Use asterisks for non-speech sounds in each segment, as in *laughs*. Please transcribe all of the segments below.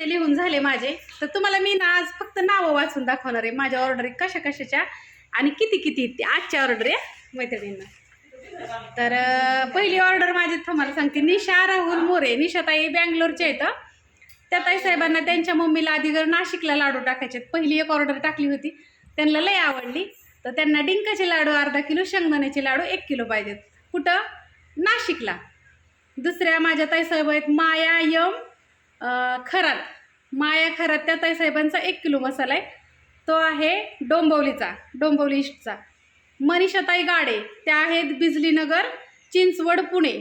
ते लिहून झाले माझे. तर तुम्हाला मी ना आज फक्त नावं वाचून दाखवणार आहे. माझ्या ऑर्डर कशा कशाच्या आणि किती किती ते आजच्या ऑर्डर आहे मैत्रिणींना. तर पहिली ऑर्डर माझी तुम्हाला सांगते. निशा राहुल मोरे. निशाताई बँगलोरच्या आहेत त्या ताई साहेबांना त्यांच्या मम्मीला आधीगर नाशिकला लाडू टाकायचे पहिली एक ऑर्डर टाकली होती. त्यांना लय आवडली. तर त्यांना डिंकाचे लाडू अर्धा किलो शेंगदाण्याचे लाडू एक किलो पाहिजेत. कुठं? नाशिकला. दुसऱ्या माझ्या ताईसाहेब आहेत माया यम खरात माया खरात त्या ताईसाहेबांचा एक किलो मसाला आहे. तो आहे डोंबवलीचा डोंबवली ईस्टचा. मनीषाताई गाडे त्या आहेत बिजलीनगर चिंचवड पुणे.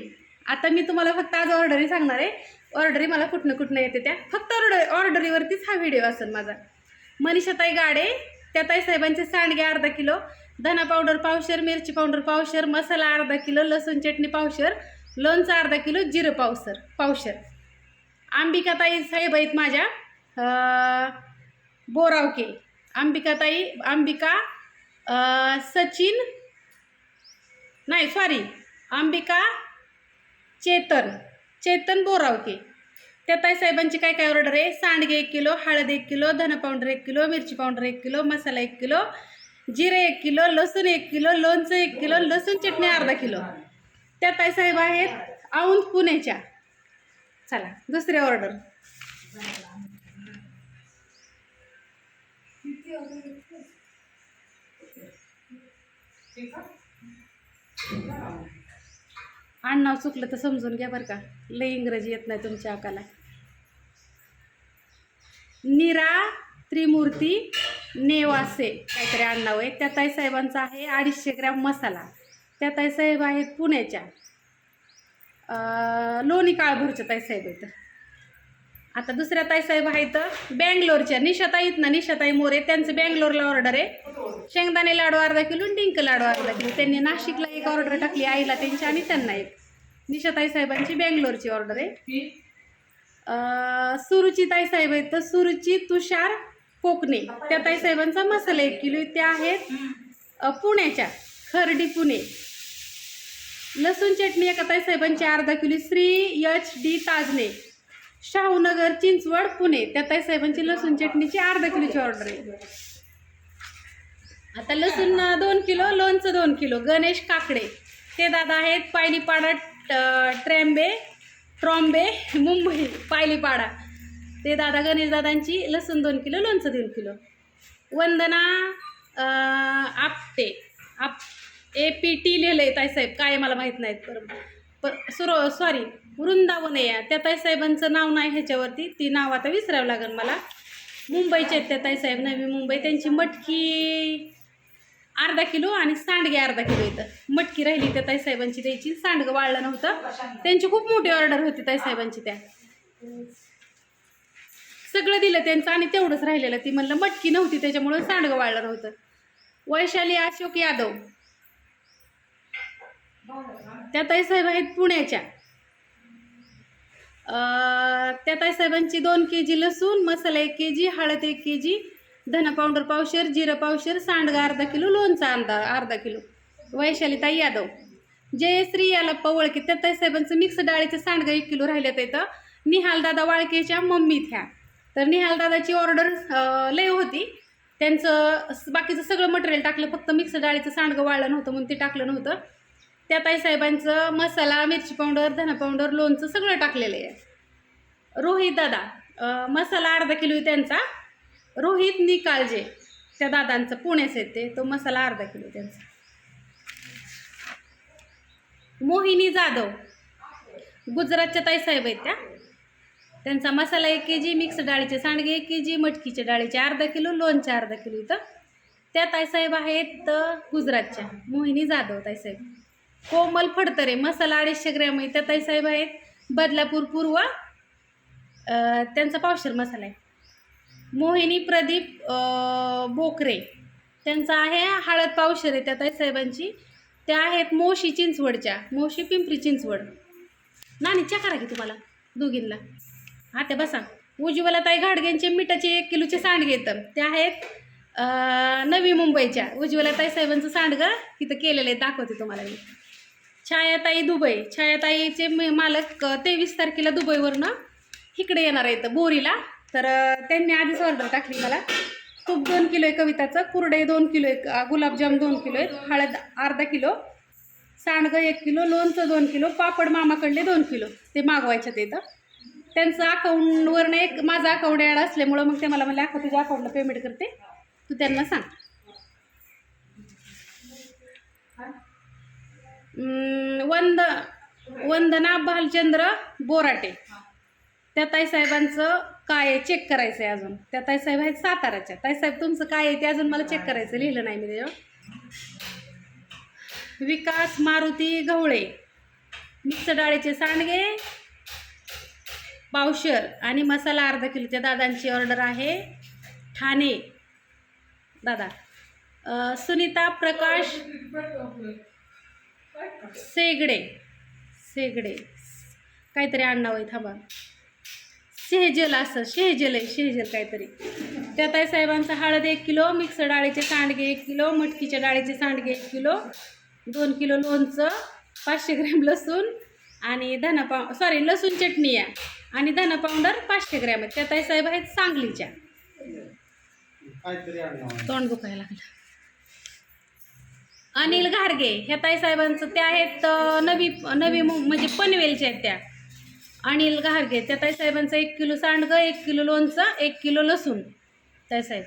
आता मी तुम्हाला फक्त आज ऑर्डरी सांगणार आहे. ऑर्डरी मला कुठनं कुठनं येते त्या. फक्त ऑर्डर ऑर्डरीवरतीच हा व्हिडिओ असेल माझा. मनीषाताई गाडे त्या ताईसाहेबांचे सांडगे अर्धा किलो. धना पावडर पावशर मिरची पावडर पावशर मसाला अर्धा किलो लसूण चटणी पावशर लोणचं अर्धा किलो जिरं पावसर पावशर. अंबिकाताई साहेब आहेत माझ्या. बोरावके. अंबिकाताई अंबिका सचिन नाही सॉरी अंबिका चेतन चेतन बोरावके. त्या ताई साहेबांची काय काय ऑर्डर आहे? सांडगे एक किलो हळद एक किलो धन पावडर एक किलो मिरची पावडर एक किलो मसाला एक किलो जिरे एक किलो लसूण एक किलो लोणचं एक किलो लसूण चटणी अर्धा किलो. त्या ताई साहेब आहेत औंध पुण्याच्या चला दुसरी ऑर्डर आडनाव चुकलं तर समजून घ्या बरं का. लय इंग्रजी येत नाही तुमच्या अकाला. निरा त्रिमूर्ती नेवासे. काहीतरी आडनाव आहे. त्या ताईसाहेबांचा आहे अडीचशे ग्रॅम मसाला. त्या ताईसाहेब आहेत पुण्याच्या. लोणी काळभोरच्या ताईसाहेब आहेत. आता दुसऱ्या ताईसाहेब आहेत बँगलोरच्या. निशाताईत ना निशाताई मोरे. त्यांचं बँगलोरला ऑर्डर आहे. शेंगदाणे लाडू अर्धा किलो डिंक लाडू अर्धा किलो. त्यांनी नाशिकला एक ऑर्डर टाकली आईला त्यांच्या आणि त्यांना एक. निशाताई साहेबांची बँगलोरची ऑर्डर आहे. अं, सुरुची ताईसाहेब आहेत तर सुरुची तुषार कोकणे. त्या ताईसाहेबांचा मसाला एक किलो त्या आहेत पुण्याच्या खर्डी पुणे. लसूण चटणी एका ताईसाहेबांची अर्धा kilo Shri H D Tajne Shahunagar Chinchwad Pune. त्या ताईसाहेबांची लसूण चटणीची अर्धा किलोची ऑर्डर आहे. आता लसूण दोन किलो लोणचं दोन किलो. गणेश काकडे. ते दादा आहेत पायलीपाडा ट- ट्रॅम्बे ट्रॉम्बे मुंबई पायलीपाडा. ते दादा गणेश दादांची लसूण दोन किलो लोणचं दोन किलो. वंदना आपटे. आप ए पी टी लिहिलं आहे ताईसाहेब. काय मला माहीत नाहीत. बरं पर सुरो सॉरी वृंदावन आहे त्या ताईसाहेबांचं नाव नाही ह्याच्यावरती. ती नाव आता विसरावं लागेल मला. मुंबईचे आहेत त्या ताईसाहेब. नवी मुंबई. त्यांची मटकी अर्धा किलो आणि सांडगे अर्धा किलो येतं मटकी राहिली त्या ताईसाहेबांची द्यायची. सांडगं वाळलं नव्हतं. त्यांची खूप मोठी ऑर्डर होती ताईसाहेबांची त्या. सगळं दिलं त्यांचं आणि तेवढंच राहिलेलं. ती म्हणलं मटकी नव्हती. त्याच्यामुळं सांडगं वाळलं नव्हतं. वैशाली अशोक यादव. त्या ताईसाहेब आहेत पुण्याच्या. त्या ताईसाहेबांची दोन के जी लसूण मसाला एक के जी हळद एक के जी धना पावडर पावशेर जिरं पावशेर सांडगा अर्धा किलो लोणचं अर्धा अर्धा किलो. वैशालीताई यादव. जयश्री याला पवळके त्या ताईसाहेबांचं मिक्स डाळीचं सांडगं एक किलो राहिल्यात इथं. निहालदादा वाळकेच्या मम्मीत ह्या. तर निहालदादाची ऑर्डर लय होती. त्यांचं बाकीचं सगळं मटेरियल टाकलं फक्त मिक्स डाळीचं सांडगं वाळलं नव्हतं म्हणून ते टाकलं नव्हतं. त्या ताईसाहेबांचं मसाला मिरची पावडर धना पावडर लोणचं सगळं टाकलेलं आहे. रोहित दादा मसाला अर्धा किलो आहे त्यांचा. रोहित निकालजे त्या दादांचं पुण्यास आहे ते. तो मसाला अर्धा किलो त्यांचा. मोहिनी जाधव गुजरातच्या ताईसाहेब आहेत त्या. त्यांचा मसाला एक के जी मिक्स डाळीचे सांडगे एक के जी मटकीच्या डाळीचे अर्धा किलो लोणच्या अर्धा किलो इथं. त्या ताईसाहेब आहेत गुजरातच्या. मोहिनी जाधव ताईसाहेब कोमल फडतरे मसाला अडीचशे ग्रॅम आहे त्याताई साहेब आहेत. बदलापूर पूर्व त्यांचा पावशर मसाला आहे. मोहिनी प्रदीप बोकरे त्यांचा आहे हळद पावशर आहे त्या साहेबांची. त्या आहेत मोशी चिंचवडच्या मोशी पिंपरी चिंचवड. नानी च्या करा की तुम्हाला दोघींना. त्या बसा. उज्ज्वलाताई घाडग्यांचे मिठाचे एक किलोचे सांडगे तर. ते आहेत नवी मुंबईच्या. उज्ज्वलाताई साहेबांचं सांडगं तिथं केलेलं आहे दाखवते तुम्हाला मी. छायाताई दुबई. छायाताईचे म- मालक तेवीस तारखेला दुबईवरनं इकडे येणार आहेत बोरीला. तर त्यांनी आधीच ऑर्डर टाकली मला. तूप दोन किलो आहे कविताचं कुरडे दोन किलो आहे गुलाबजाम दोन किलो आहेत हळद अर्धा किलो सांडगं एक किलो लोणचं दोन किलो पापड मामाकडले दोन किलो. ते मागवायचे ते तर. त्यांचं अकाउंटवरनं एक माझं अकाउंट ॲड असल्यामुळं मग ते मला म्हणले अख्खा तुझ्या अकाउंटला पेमेंट करते. तू त्यांना सांग. वंद वंदना भालचंद्र बोराटे. त्या ताईसाहेबांचं काय आहे? चेक करायचं आहे अजून. त्या ताईसाहेब आहेत साताराच्या ताईसाहेब तुमचं काय आहे ते अजून मला चेक करायचं लिहिलं नाही मी त्याच्यावर हो. विकास मारुती गवळे मिक्स डाळीचे सांडगे. पावशर आणि मसाला अर्धा किलोच्या दादांची ऑर्डर आहे. ठाणे. दादा. सुनीता प्रकाश. सेगडे सेगडे. काहीतरी आडनाव आहे थांबा. शेहजल असं शेहजल आहे शेहजल काहीतरी. त्या ताई साहेबांचा हळद एक किलो मिक्स डाळीचे सांडगे एक किलो मटकीच्या डाळीचे सांडगे एक किलो दोन किलो लोणचं पाचशे ग्रॅम लसूण आणि धना पाव सॉरी लसूण चटणी आहे. आणि धना पावडर पाचशे ग्रॅम आहे. त्या ताई साहेब आहेत सांगलीच्या. तोंड दुखायला लागलं. अनिल घारगे ह्या ताई साहेबांचं ते आहेत नवी नवी म्हणजे पनवेलच्या आहेत त्या. अनिल घारगे त्या ताई साहेबांचं एक किलो सांडगं एक किलो लोणचं एक किलो लसूण. ताईसाहेब.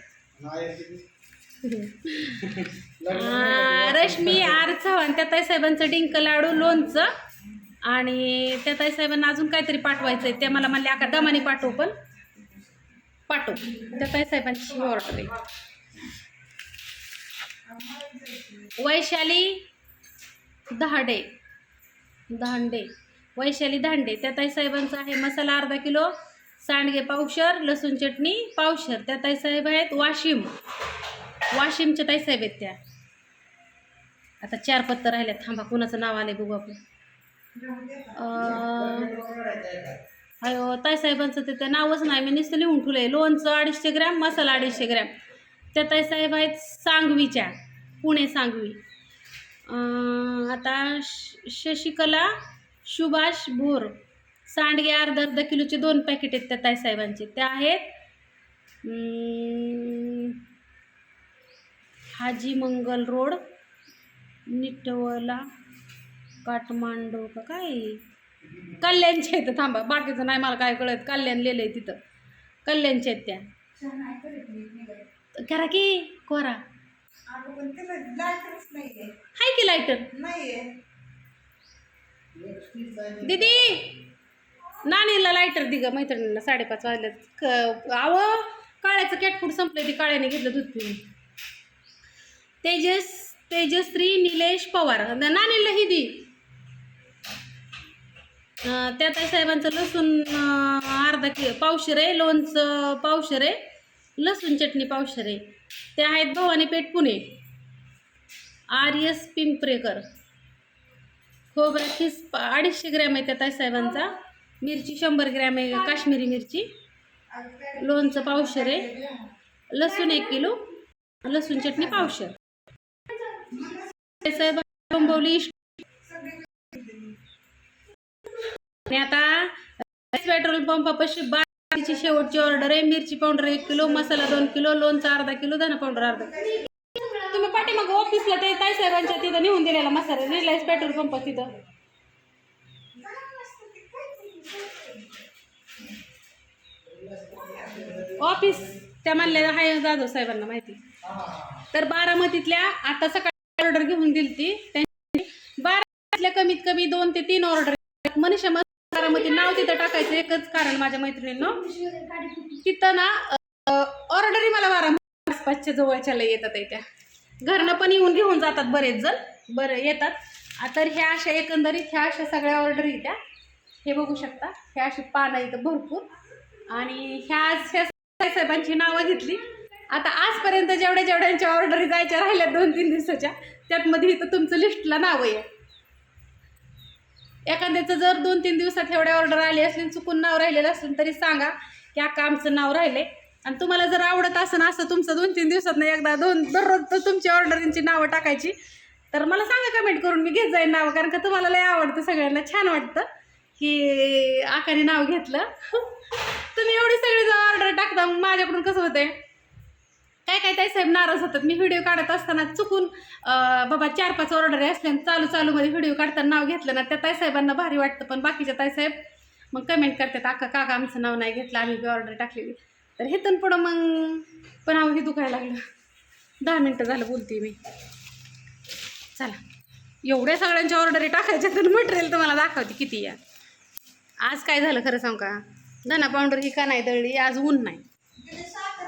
रश्मी आर चव्हाण त्या ताई साहेबांचं डिंक लाडू लोणचं आणि त्या ताई साहेबांना अजून काहीतरी पाठवायचं आहे ते मला म्हणले आका दमाने पाठवू पण. पाठव. त्या ताई साहेबांची ऑर्डर आहे वैशाली दहाडे. दांडे वैशाली दांडे त्या ताई साहेबांचा आहे मसाला अर्धा किलो सांडगे पावशर लसूण चटणी पावशर. त्या साहेब आहेत वाशिम. वाशिमच्या ताई साहेब आहेत त्या. आता चार पत्तर राहिल्या थांबा कुणाचं नाव आलंय बघू आपण. हो, ताईसाहेबांचं ते नावच नाही. मी नुसतं लिहून ठेवलं आहे लोणचं अडीचशे ग्रॅम मसाला अडीचशे ग्रॅम. त्या आहेत सांगवीच्या पुणे सांगवी. आता श शशिकला सुभाष भोर सांडगे अर्धा अर्धा किलोचे दोन पॅकेट आहेत त्या ताईसाहेबांचे त्या आहेत हाजी मंगल रोड निटवला काठमांडू का काय? कल्याणचे आहेत थांबा बाकीचं नाही मला काय कळत कल्याण लिहिलं आहे तिथं. कल्याणचे आहेत त्या. करा की कोरा. हाय की लायटर दीदी नानीला लायटर दि ग मैत्रिणीला साडेपाच वाजल्यात. क आव काळ्याचं कॅटफूड संपलं ती काळ्याने घेतलं दूध पिऊन. तेजस तेजश्री निलेश पवार. नानीला ही दी. अं, त्या ताई साहेबांचं लसूण अं, अर्धा कि पावशर आहे लोणचं पावशर आहे. लसूण चटणी पावशर आहे. ते आहेत Bhavani Peth Pune. R S Pimparekar. खोबरा खिस अडीचशे ग्रॅम आहे त्या ताई साहेबांचा. मिरची शंभर ग्रॅम आहे काश्मीरी मिरची. लोणचं पावशर आहे. लसूण एक किलो. लसूण चटणी पावशर. ताई आणि आता पेट्रोल पंपापाशी मिरची शेवटची ऑर्डर आहे. मिरची पावडर एक किलो मसाला दोन किलो लोणचं अर्धा किलो धना पावडर अर्धा तुम्ही पाठीमागं ऑफिसला ते ताई साहेबांच्या तिथं नेऊन दिलेला मसाला. रिलायन्स पेट्रोल पंप तिथं. ऑफिस त्या म्हणल्या हाय जाधव साहेबांना माहिती. तर बारामतीतल्या आता सकाळी ऑर्डर घेऊन दिली ती त्यांनी बारामतीतल्या कमीत कमी दोन ते तीन ऑर्डर मनीषा मस- नाव तिथं टाकायचं एकच कारण माझ्या मैत्रिणींनं. तिथं ना ऑर्डरी मला बारा आसपासच्या जवळच्या लय येतात आहे त्या. घरनं पण येऊन घेऊन जातात बरेच जण. बरं येतात. तर ह्या अशा एकंदरीत ह्या अशा सगळ्या ऑर्डरी येत्या हे बघू शकता. ह्या अशी पानं इथं भरपूर. आणि ह्या ह्या साहेबांची नावं घेतली. आता आजपर्यंत जेवढ्या जेवढ्यांच्या ऑर्डरी जायच्या राहिल्या दोन तीन दिवसाच्या त्यातमध्ये इथं तुमचं लिस्टला नाव आहे. एखाद्याचं जर दोन तीन दिवसात एवढ्या ऑर्डर आली असली चुकून नाव राहिलेलं असेल तरी सांगा की अक्का आमचं नाव राहिले. आणि तुम्हाला जर आवडत असेल असं तुमचं दोन तीन दिवसात नाही एकदा दोन दररोज तुमची ऑर्डरींची नावं टाकायची. तर मला सांगा कमेंट करून मी घेत जाईन नावं कारण का तुम्हाला लय आवडतं सगळ्यांना छान वाटतं की आकाने नाव घेतलं. तुम्ही एवढी सगळी ऑर्डर टाकता मग माझ्याकडून कसं होतंय? काय काय ताई साहेब नाराज होतात? मी व्हिडिओ काढत असताना चुकून बाबा चार पाच ऑर्डर असल्या चालू चालू चालूमध्ये व्हिडिओ काढताना नाव घेतलं ना त्या ताईसाहेबांना भारी वाटतं. पण बाकीच्या ताईसाहेब मग कमेंट करतात अक्का काका आमचं नाव नाही घेतलं आम्ही बी ऑर्डर टाकलेली. तर हे हेतून पुढं मग पण अहो हे दुखायला लागलं. दहा मिनटं झालं बोलते मी. चला. एवढ्या सगळ्यांच्या ऑर्डरी टाकायच्या तर मटेरियल तुम्हाला दाखवते किती या आज काय झालं खरं सांग का? धना पावडर ही का नाही दळली? आज ऊन नाही.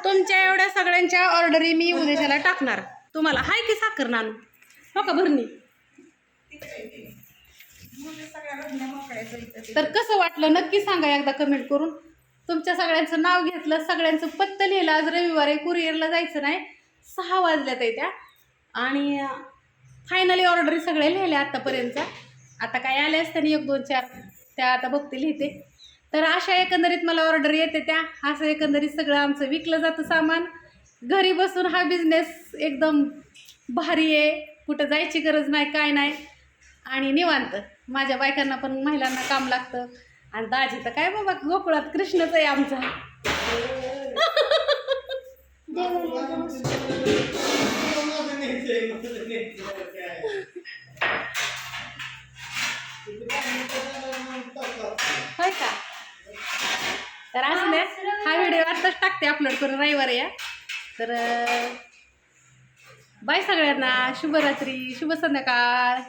तुमच्या एवढ्या सगळ्यांच्या ऑर्डरी मी उद्याच्याला टाकणार. तुम्हाला. हाय की साखर नानू? हो का भरणी? तर कसं वाटलं? नक्की सांगा एकदा कमेंट करून. तुमच्या सगळ्यांचं नाव घेतलं सगळ्यांचं पत्तं लिहिलं. आज रविवारी कुरिअरला जायचं नाही. सहा वाजल्यात आहे त्या. आणि फायनली ऑर्डरी सगळ्या लिहिल्या आत्तापर्यंतच्या आता काय आल्या असताना एक दोन चार? त्या आता बघते लिहिते. तर अशा एकंदरीत मला ऑर्डर येते त्या. असं एकंदरीत सगळं आमचं विकलं जातं सामान. घरी बसून हा बिझनेस एकदम भारी आहे. कुठं जायची गरज नाही काय नाही. आणि निवांत. माझ्या बायकांना पण महिलांना काम लागतं. आणि दाजी तर काय बाबा गोकुळात कृष्णच आहे आमचा. *laughs* तर असले हा व्हिडिओ आत्ताच टाकते अपलोड करून रविवारी या. तर बाय सगळ्यांना शुभरात्री शुभ संध्याकाळ.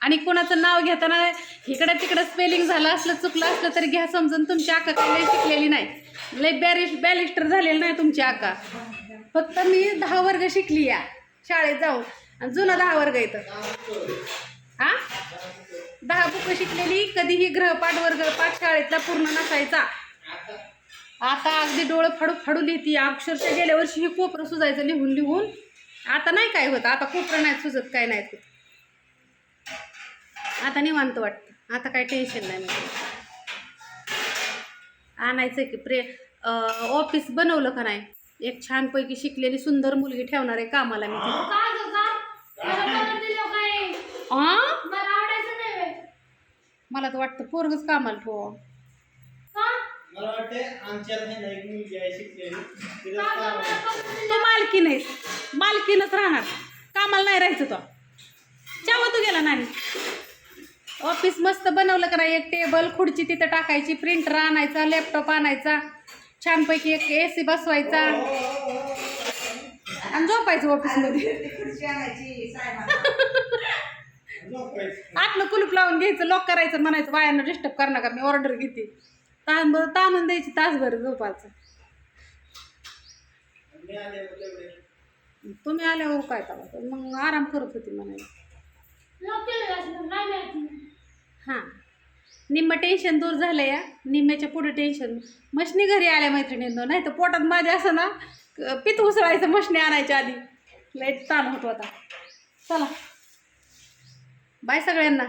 आणि कोणाचं नाव घेताना इकडं तिकडं स्पेलिंग झालं असलं चुकलं असलं तरी घ्या समजून तुमची आका काही शिकलेली नाही. लई बॅरिश बॅलिस्टर झालेली नाही तुमची आका फक्त मी दहा वर्ग शिकली या शाळेत जाऊन. आणि जुना दहा वर्ग येतं हा? दहा बुकं शिकलेली कधीही ग्रहपाठ वर्ग पाठ शाळेतला पूर्ण नसायचा. आता अगदी डोळं फाडू फाडू लिहिती अक्षरशः गेल्या वर्षी ही कोपरं सुजायचं लिहून लिहून आता नाही काय होत. आता कोपरं नाही सुजत काय नाही होत. आता निवांत वाटतं. आता काय टेन्शन नाही म्हणजे आणायचं की प्रे ऑफिस बनवलं का नाही? एक छानपैकी शिकलेली सुंदर मुलगी ठेवणार आहे कामाला मी तिथं. का ग का? मला कलर दिलं काय? आ? मला आवडायचं नाही व्हय. मला तर वाटतं पोरगच कामाला ठेवा का? मला वाटते आहे ना एक मुलगी आहे शिकलेली तिला का ग? काम मला आहे. कलर दिलं. तू मालकी नाहीस मालकीनच राहणार कामाला नाही राहायचं तो चावा तू गेला नाही ऑफिस मस्त बनवलं का नाही एक टेबल खुर्ची तिथं टाकायची प्रिंटर आणायचा लॅपटॉप आणायचा छानपैकी एक ए सी बसवायचा आणि झोपायचं ऑफिसमध्ये झोपायचं. *laughs* आतलं कुलूप लावून घ्यायचं लॉक करायचं म्हणायचं बायांना डिस्टर्ब कर नका मी ऑर्डर घेते. तासभर ताणून द्यायची तासभर झोपायचं. तुम्ही आल्यावर हो काय करा मग आराम करत होती म्हणायला. हां. निम्म टेन्शन दूर झालं या. निम्म्याच्या पुढे टेन्शन मशनी घरी आल्या मैत्रिणींनो नाही तर पोटात माझ्या असं ना पित उसळायचं मशनी आणायच्या आधी. लय ताण होतो आता. चला. बाय सगळ्यांना.